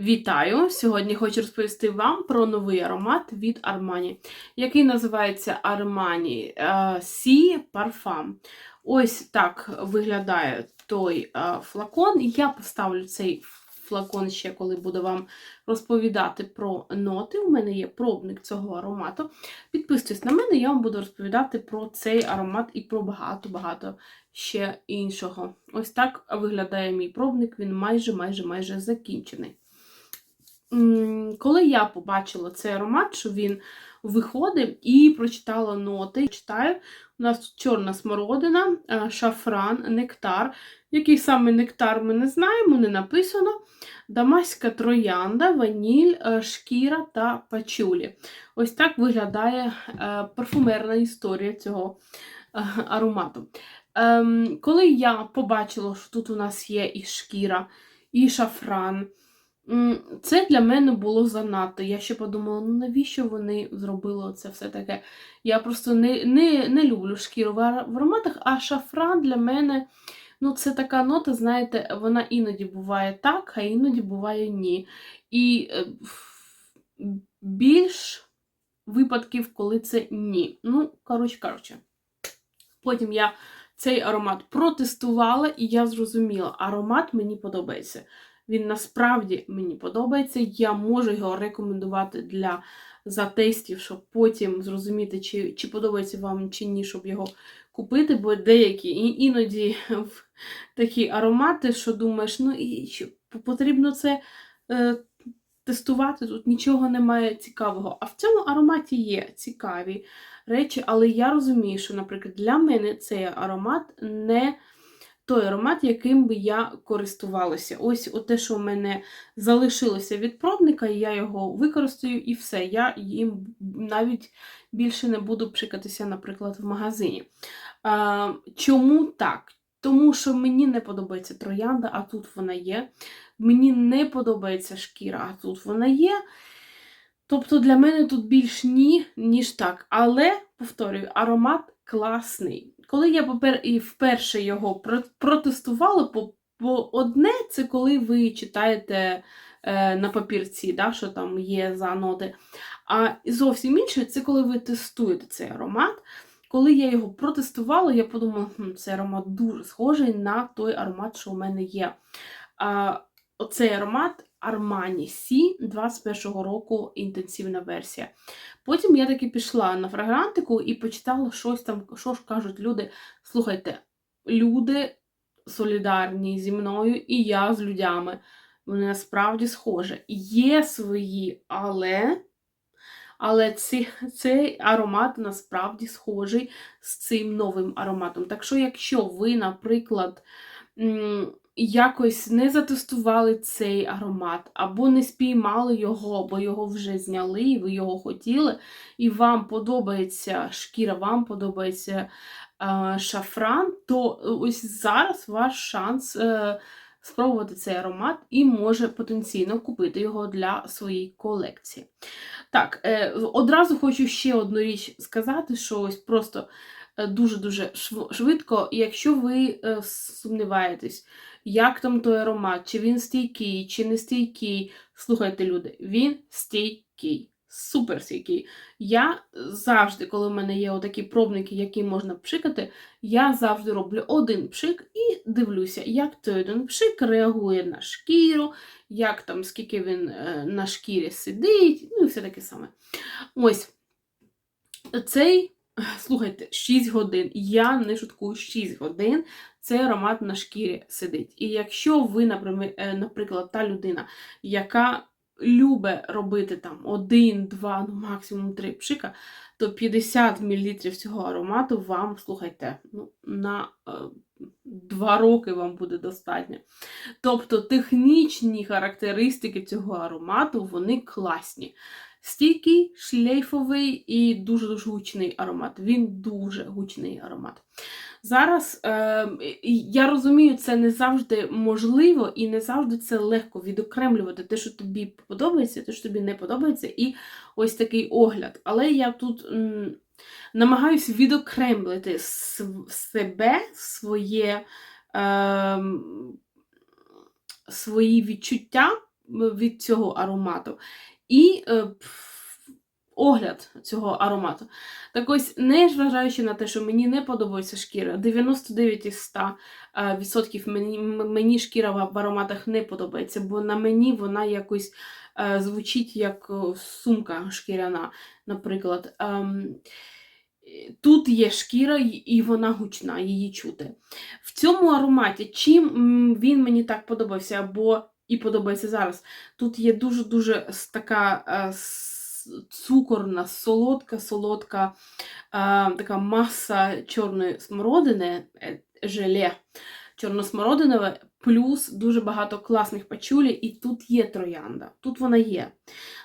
Вітаю! Сьогодні хочу розповісти вам про новий аромат від Armani, який називається Armani е, Sea Parfum. Ось так виглядає той е, флакон. Я поставлю цей флакон ще, коли буду вам розповідати про ноти. У мене є пробник цього аромату. Підписуйтесь на мене, я вам буду розповідати про цей аромат і про багато-багато ще іншого. Ось так виглядає мій пробник, він майже майже майже закінчений. Коли я побачила цей аромат, що він виходив і прочитала ноти, читаю, у нас тут чорна смородина, е, шафран, нектар. Який саме нектар ми не знаємо, не написано. Дамаська троянда, ваніль, е, шкіра та пачулі. Ось так виглядає е, парфумерна історія цього аромату. Ем, Коли я побачила, що тут у нас є і шкіра, і шафран. Це для мене було занадто. Я ще подумала, ну навіщо вони зробили це все таке. Я просто не не, не люблю шкіру в ароматах, а шафран для мене ну, це така нота, знаєте, вона іноді буває так, а іноді буває ні. І е, більш випадків, коли це ні. Ну, коротше, коротше. Потім я цей аромат протестувала, і я зрозуміла, аромат мені подобається. Він насправді мені подобається. Я можу його рекомендувати для затестів, щоб потім зрозуміти, чи, чи подобається вам чи ні, щоб його купити, бо деякі іноді такі аромати, що думаєш, ну і що потрібно це е, тестувати. Тут нічого немає цікавого. А в цьому ароматі є цікаві речі, але я розумію, що, наприклад, для мене цей аромат не той аромат, яким би я користувалася. Ось те, що в мене залишилося від пробника, я його використаю і все. Я їм навіть більше не буду пшикатися, наприклад, в магазині. А, чому так? Тому що мені не подобається троянда, а тут вона є. Мені не подобається шкіра, а тут вона є. Тобто для мене тут більш ні, ніж так. Але, повторюю, аромат класний. Коли я вперше його про- протестувала, по одне це коли ви читаєте е, на папірці, да, що там є за ноти. А зовсім інше це коли ви тестуєте цей аромат. Коли я його протестувала, я подумала, хм, цей аромат дуже схожий на той аромат, що у мене є. А, оцей аромат Armani C 21-го року інтенсивна версія. Потім я таки пішла на фрагрантику і почитала щось там, що ж кажуть люди. Слухайте, люди солідарні зі мною, і я з людьми. Вони насправді схожі. Є свої, але. Але ці, цей аромат насправді схожий з цим новим ароматом. Так що, якщо ви, наприклад, якось не затестували цей аромат, або не спіймали його, бо його вже зняли, і ви його хотіли, і вам подобається шкіра, вам подобається е, шафран, то ось зараз ваш шанс е, спробувати цей аромат і може потенційно купити його для своєї колекції. Так, е, одразу хочу ще одну річ сказати, що ось просто е, дуже-дуже шв- швидко, якщо ви е, сумніваєтесь, як там той аромат, чи він стійкий, чи не стійкий, слухайте, люди, він стійкий. Супер стійкий. Я завжди, коли в мене є отакі пробники, які можна пшикати, я завжди роблю один пшик і дивлюся, як той один пшик реагує на шкіру, як там, скільки він е, на шкірі сидить, ну і все таке саме. Ось цей, слухайте, 6 годин. Я не шуткую 6 годин. Цей аромат на шкірі сидить. І якщо ви, наприклад, е, та людина, яка любить робити там один, два, ну максимум три пшика, то 50 мл цього аромату вам, слухайте, ну, на е, два роки вам буде достатньо. Тобто технічні характеристики цього аромату, вони класні. Стійкий, шлейфовий і дуже-дуже гучний аромат. Він дуже гучний аромат. Зараз е, я розумію, це не завжди можливо і не завжди це легко відокремлювати те, що тобі подобається, те, що тобі не подобається, і ось такий огляд. Але я тут м, намагаюся відокремлити себе, своє, е, свої відчуття від цього аромату. І е, огляд цього аромату. Так ось, незважаючи на те, що мені не подобається шкіра, 99 із 100 е, відсотків мені, мені шкіра в ароматах не подобається, бо на мені вона якось е, звучить як е, сумка шкіряна, наприклад. Ем, Тут є шкіра, і- вона гучна, її чути. В цьому ароматі, чим він мені так подобався, або і подобається зараз, тут є дуже-дуже така е, цукорна, солодка, солодка е, така маса чорної смородини, е, желе чорносмородинове, плюс дуже багато класних пачулі, і тут є троянда. Тут вона є.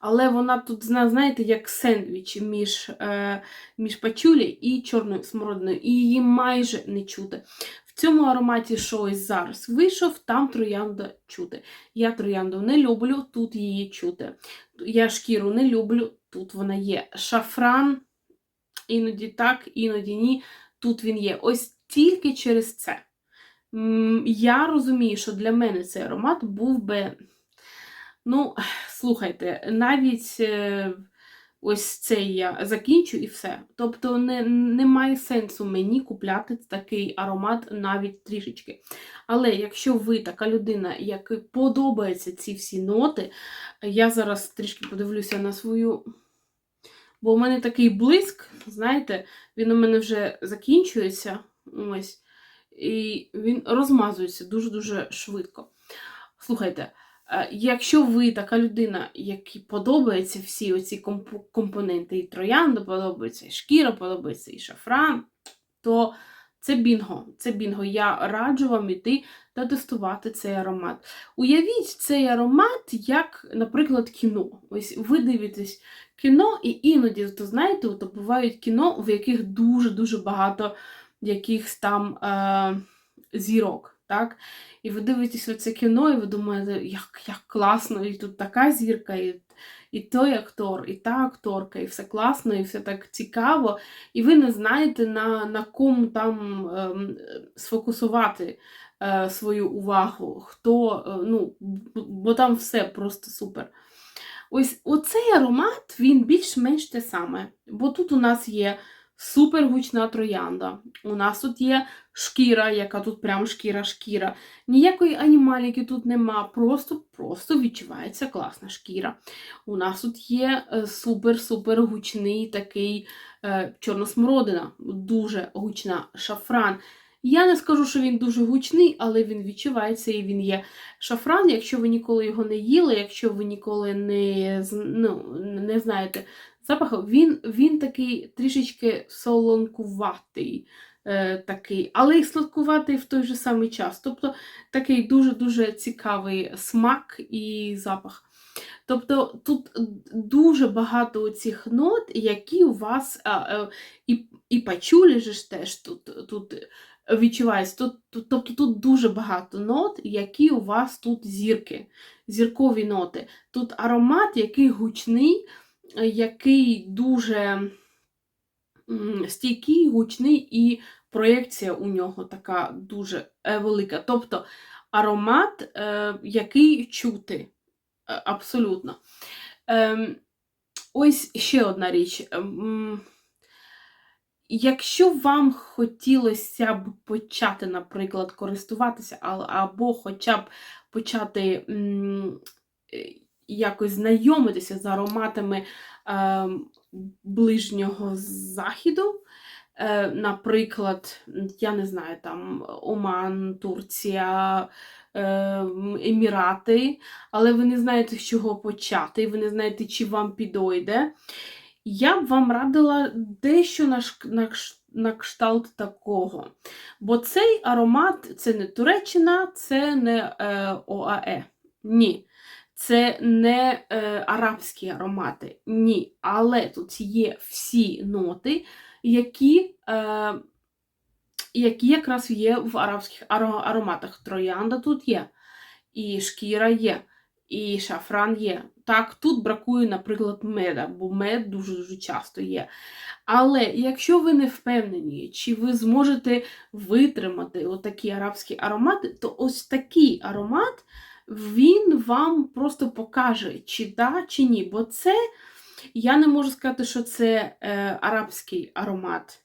Але вона тут, зна- знаєте, як сендвіч між, між пачулі і чорною смородиною, і її майже не чути. В цьому ароматі, що зараз вийшов, там троянда чути. Я троянду не люблю, тут її чути. Я шкіру не люблю, тут вона є. Шафран, іноді так, іноді ні. Тут він є. Ось тільки через це. Я розумію, що для мене цей аромат був би. Ну, слухайте, навіть е, ось цей я закінчу і все. Тобто не, немає сенсу мені купляти такий аромат навіть трішечки. Але якщо ви така людина, якій подобаються ці всі ноти, я зараз трішки подивлюся на свою. Бо у мене такий блиск, знаєте, він у мене вже закінчується. Ось, і він розмазується дуже-дуже швидко. Слухайте, якщо ви така людина, якій подобаються всі оці комп- компоненти, і троянда подобається, і шкіра подобається, і шафран, то це бінго. Це бінго. Я раджу вам іти та тестувати цей аромат. Уявіть цей аромат як, наприклад, кіно. Ось ви дивитесь кіно, і іноді, то знаєте, от бувають кіно, в яких дуже-дуже багато якихось там е, зірок. Так? І ви дивитесь оце кіно, і ви думаєте, як, як класно, і тут така зірка, і, і той актор, і та акторка, і все класно, і все так цікаво. І ви не знаєте, на, на кому там ем, сфокусувати е, свою увагу, хто, е, ну, бо там все просто супер. Ось оцей аромат, він більш-менш те саме. Бо тут у нас є супергучна троянда. У нас тут є шкіра, яка тут прям шкіра-шкіра. Ніякої анімаліки тут нема, просто, просто відчувається класна шкіра. У нас тут є супер-супер гучний такий е, чорносмородина, дуже гучна шафран. Я не скажу, що він дуже гучний, але він відчувається і він є. Шафран, якщо ви ніколи його не їли, якщо ви ніколи не, ну, не знаєте запаху, він, він такий трішечки солонкуватий, е, такий, але й сладкуватий в той же самий час. Тобто такий дуже-дуже цікавий смак і запах. Тобто тут дуже багато цих нот, які у вас а, е, і, і пачулі ж теж тут, тут відчувається. Тут, тут, тобто тут дуже багато нот, які у вас тут зірки, зіркові ноти. Тут аромат, який гучний, який дуже стійкий, гучний, і проєкція у нього така дуже е, велика. Тобто аромат, е, який чути. Е, Абсолютно. Ем, ось ще одна річ. Ем, Якщо вам хотілося б почати, наприклад, користуватися, або хоча б почати якось знайомитися з ароматами ем, ближнього західу, е, наприклад, я не знаю, там Оман, Турція, ем, Емірати, але ви не знаєте, з чого почати, ви не знаєте, чи вам підойде. Я б вам радила дещо на, на, на кшталт такого. Бо цей аромат це не Туреччина, це не е, ОАЕ. Ні. Це не е, арабські аромати. Ні. Але тут є всі ноти, які, е, які якраз є в арабських аро- ароматах. Троянда тут є, і шкіра є, і шафран є. Так, тут бракує, наприклад, меда, бо мед дуже-дуже часто є. Але якщо ви не впевнені, чи ви зможете витримати отакі арабські аромати, то ось такий аромат він вам просто покаже, чи да, чи ні. Бо це, я не можу сказати, що це е, арабський аромат.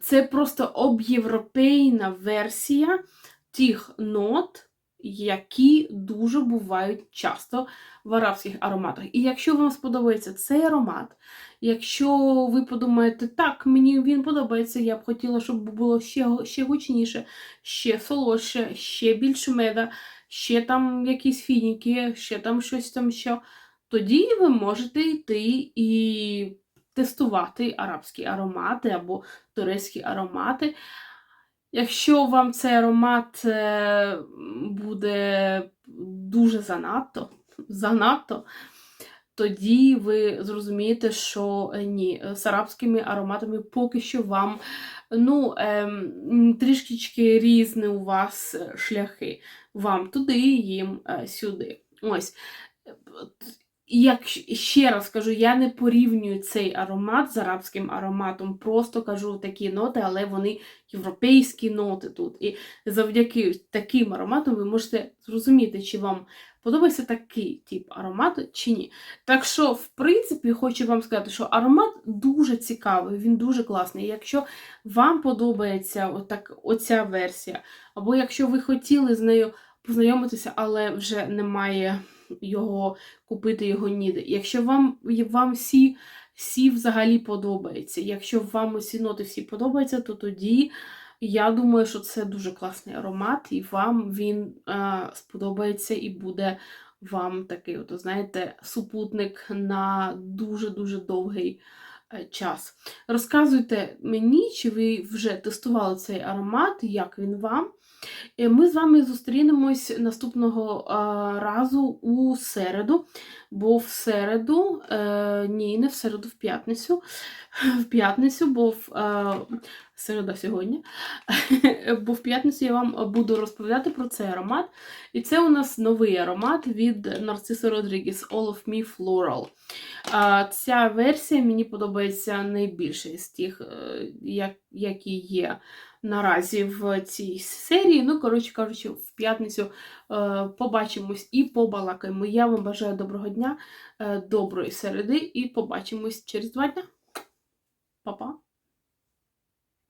Це просто об'європейна версія тих нот, які дуже бувають часто в арабських ароматах. І якщо вам сподобається цей аромат, якщо ви подумаєте, так, мені він подобається, я б хотіла, щоб було ще, ще гучніше, ще солодше, ще більше меда, ще там якісь фініки, ще там щось там що, тоді ви можете йти і тестувати арабські аромати або турецькі аромати. Якщо вам цей аромат е, буде дуже занадто, занадто, тоді ви зрозумієте, що е, ні, з арабськими ароматами поки що вам ну, ем, трішечки різні у вас е, шляхи. Вам туди, їм е, сюди. Ось. Як ще раз кажу, я не порівнюю цей аромат з арабським ароматом, просто кажу такі ноти, але вони європейські ноти тут. І завдяки таким ароматам ви можете зрозуміти, чи вам подобається такий тип аромату, чи ні. Так що, в принципі, хочу вам сказати, що аромат дуже цікавий, він дуже класний. Якщо вам подобається отак, оця версія, або якщо ви хотіли з нею познайомитися, але вже немає його купити його ніде. Якщо вам вам всі всі взагалі подобається, якщо вам усі ноти всі подобаються, то тоді я думаю, що це дуже класний аромат, і вам він е, сподобається і буде вам такий, от, знаєте, супутник на дуже-дуже довгий е, час. Розказуйте мені, чи ви вже тестували цей аромат, як він вам. Е, Ми з вами зустрінемось наступного разу у середу, бо в середу, е, ні, не в середу, в п'ятницю, в п'ятницю, бо в середа сьогодні, бо в п'ятницю я вам буду розповідати про цей аромат. І це у нас новий аромат від Narciso Rodriguez All of Me Floral. Ця версія мені подобається найбільше з тих, е, як, які є наразі в цій серії. Ну, коротше кажучи, в п'ятницю е, побачимось і побалакаємо. Я вам бажаю доброго дня, е, доброї середи і побачимось через два дня. Па-па!